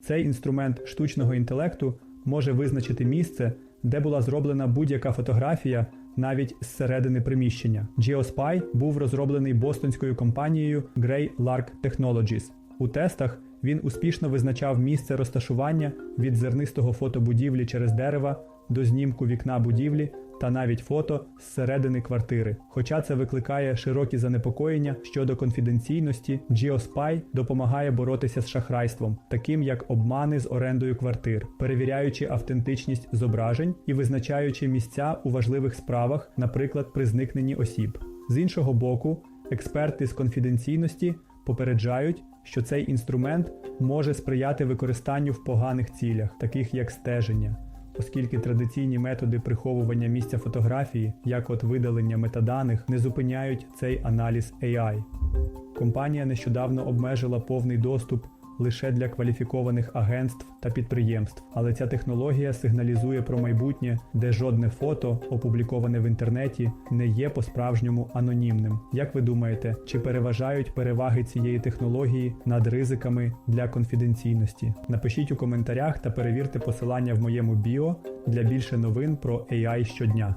Цей інструмент штучного інтелекту може визначити місце, де була зроблена будь-яка фотографія навіть зсередини приміщення. GeoSpy був розроблений бостонською компанією Grey Lark Technologies. У тестах він успішно визначав місце розташування від зернистого фото будівлі через дерева до знімку вікна будівлі та навіть фото зсередини квартири. Хоча це викликає широкі занепокоєння щодо конфіденційності, GeoSpy допомагає боротися з шахрайством, таким як обмани з орендою квартир, перевіряючи автентичність зображень і визначаючи місця у важливих справах, наприклад, при зникненні осіб. З іншого боку, експерти з конфіденційності попереджають, що цей інструмент може сприяти використанню в поганих цілях, таких як стеження, оскільки традиційні методи приховування місця фотографії, як от видалення метаданих, не зупиняють цей аналіз AI. Компанія нещодавно обмежила повний доступ лише для кваліфікованих агентств та підприємств, але ця технологія сигналізує про майбутнє, де жодне фото, опубліковане в інтернеті, не є по-справжньому анонімним. Як ви думаєте, чи переважають переваги цієї технології над ризиками для конфіденційності? Напишіть у коментарях та перевірте посилання в моєму біо для більше новин про AI щодня.